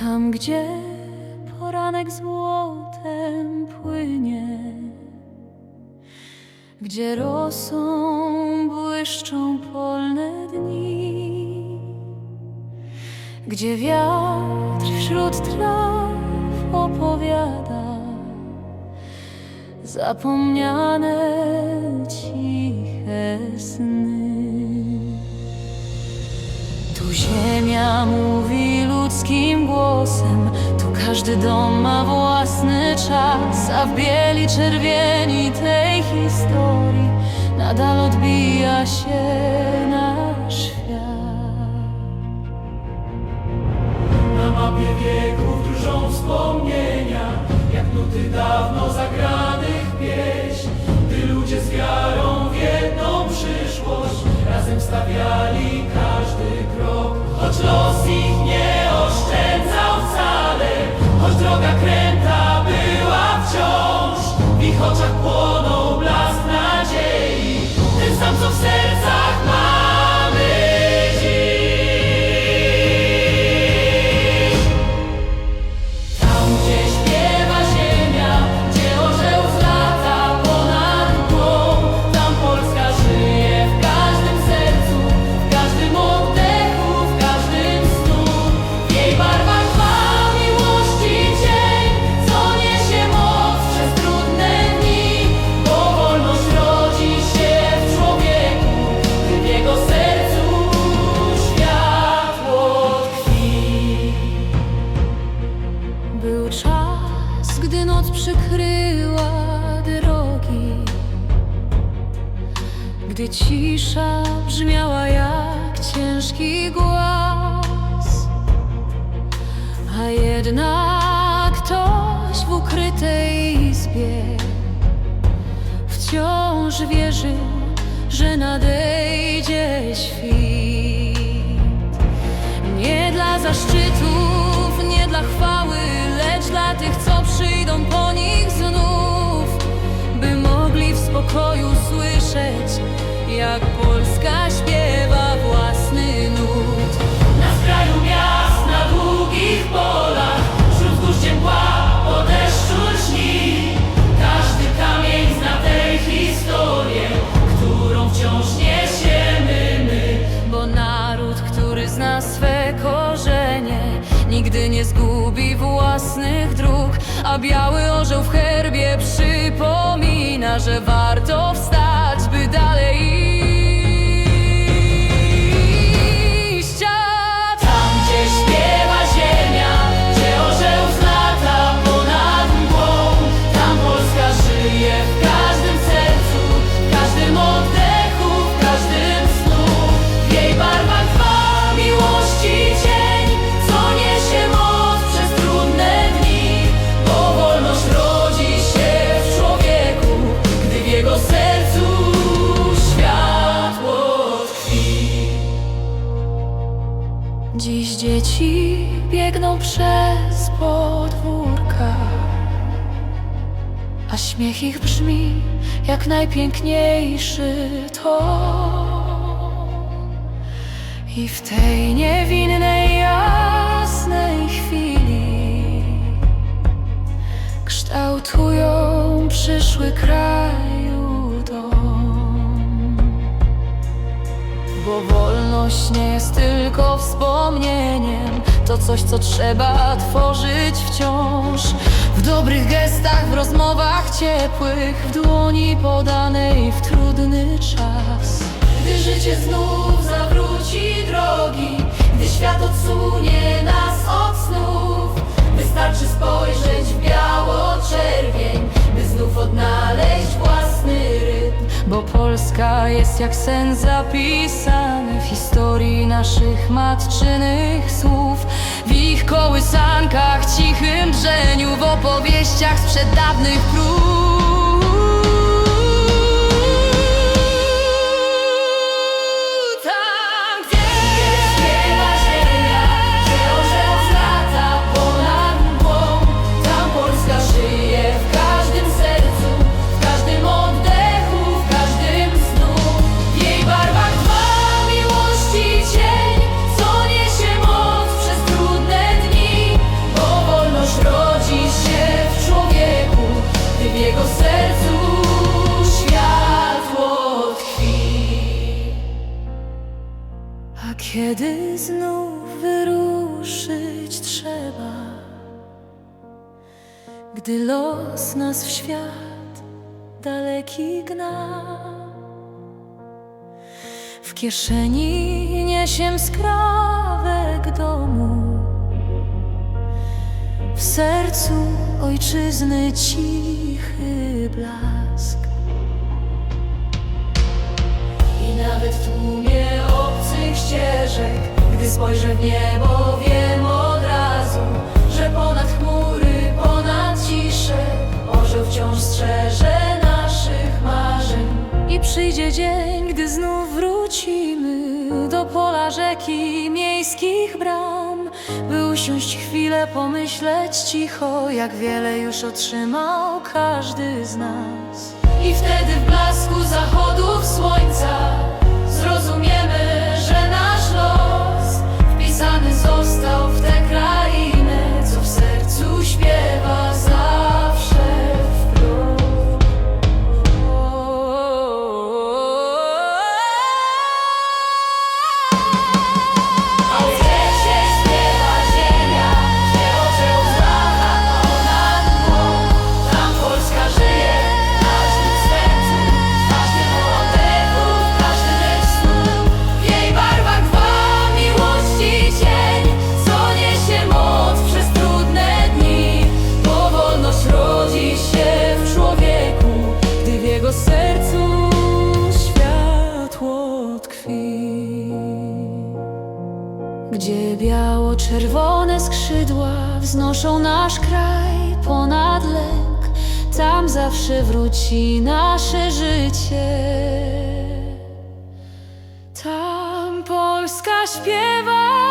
Tam, gdzie poranek złotem płynie, gdzie rosą błyszczą polne dni, gdzie wiatr wśród traw opowiada zapomniane ciche sny. Tu ziemia mówi ludzkim głosem, tu każdy dom ma własny czas, a w bieli czerwieni tej historii nadal odbija się nasz świat. Na mapie wieków drżą wspomnienia Jak nuty dawno zagranych przykryła drogi, gdy cisza brzmiała jak ciężki głos, a jednak ktoś w ukrytej izbie wciąż wierzył, że nadejdzie świt. Nie dla zaszczytów, nie dla chwały, lecz dla tych, co 좀 보니 biały orzeł w herbie przypomina, że warto wstać, dzieci biegną przez podwórka, a śmiech ich brzmi jak najpiękniejszy ton. I w tej niewinnej, jasnej chwili kształtują przyszły kraju dom. Bo wolność nie jest tylko wspomnieniem. To coś, co trzeba tworzyć wciąż. W dobrych gestach, w rozmowach ciepłych W dłoni podanej w trudny czas. Gdy życie znów zawróci drogi Gdy świat odsunie nas od snów Wystarczy spojrzeć w biało-czerwień By znów odnaleźć własny rytm. Bo Polska jest jak sen zapisany naszych matczynych słów. W ich kołysankach, cichym drzeniu, w opowieściach sprzed dawnych prób wyruszyć trzeba, gdy los nas w świat daleki gna. W kieszeni niesiem skrawek domu, w sercu ojczyzny cichy Gdy spojrzę w niebo wiem od razu Że ponad chmury, ponad ciszę Orzeł wciąż strzeże naszych marzeń. I przyjdzie dzień, gdy znów wrócimy Do pola rzeki miejskich bram. By usiąść chwilę, pomyśleć cicho Jak wiele już otrzymał każdy z nas. I wtedy w blasku zachodów słońca zrozumiemy, został w biało-czerwone skrzydła wznoszą nasz kraj ponad lęk, tam zawsze wróci nasze życie. Tam Polska śpiewa